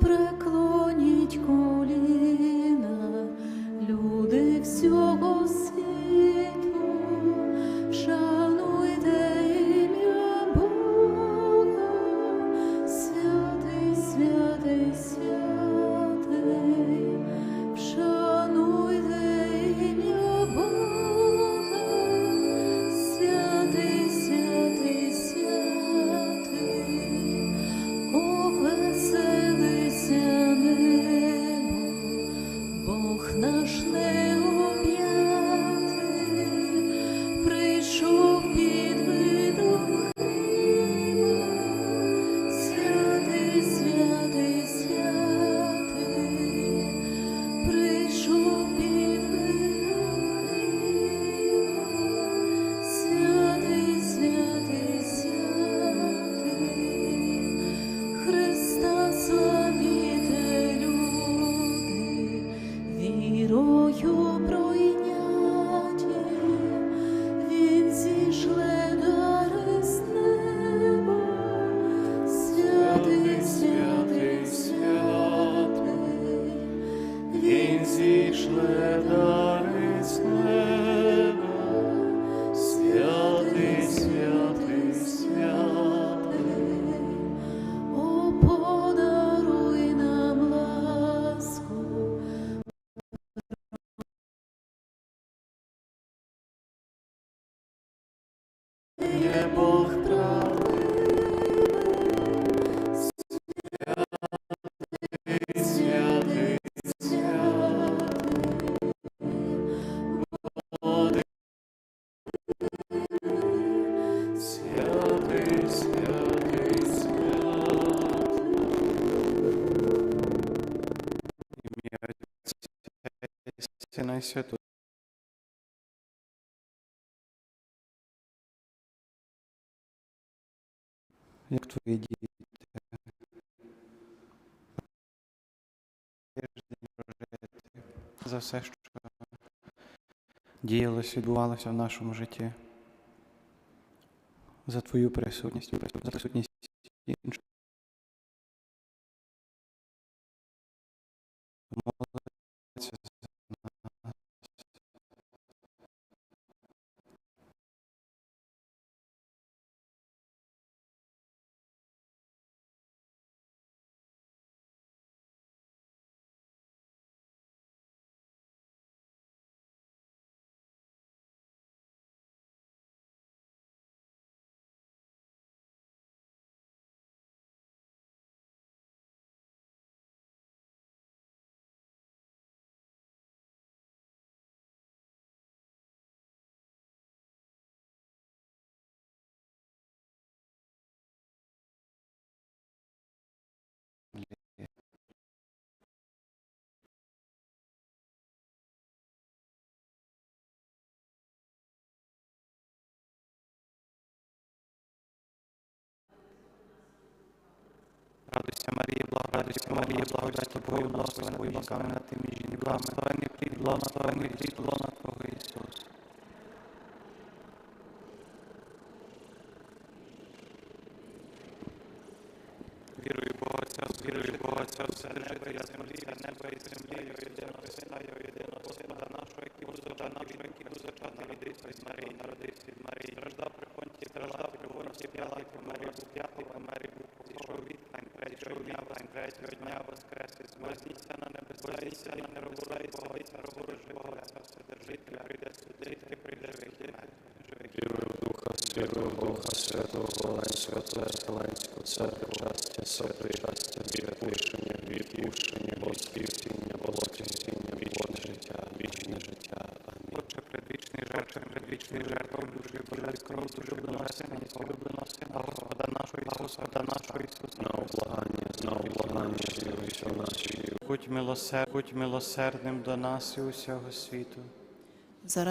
преклоніть коліна, Бог наш необ'ятий, Він зійшле святий, святий, святий. О, подаруй нам ласку, Бог Святого. Як твої діти? Тиждень прожити за все, що діялось, відбувалося в нашому житті. За твою присутність, за присутність інших. Радуйся, Марія, благодатися, Марія, благодать тобою, благословена жінками над тими жінками, благословений плід, благословений плід, лона Твого Ісус. Вірую Бога Отця, вірую Бога Отця, все небо, я землі, небо і землі, я єдиного Сина, я єдиного Господа нашого, який був зачатий, який був зачатий від Ісус Марії, народився від Марії, страждав при понті, страждав при понті, п'ятий помер, був п'ятий помер, і був зійшов від тань, третього дня, тань, дня, воскрес, вознісся на небеса, вознісся на небеса, і царого живого, Отця, Вседержителя, прийде судити, прийде живих. Вірую в Духа Святого, Духа Святого, Волень Святого, Вселенську, Церкву, щастя, щастя, відпущення, відпущення, воскресіння, воскресіння, вічне життя, вічне життя. Амінь. Отче, предвічний жертв, предвічний жертв, душі Божець, кров, дуже улюбленого Сина, улюбленого Сина, Господа нашого, Ісуса, Господа нашого Ісуса. Будь милосердним до нас і усього світу. заради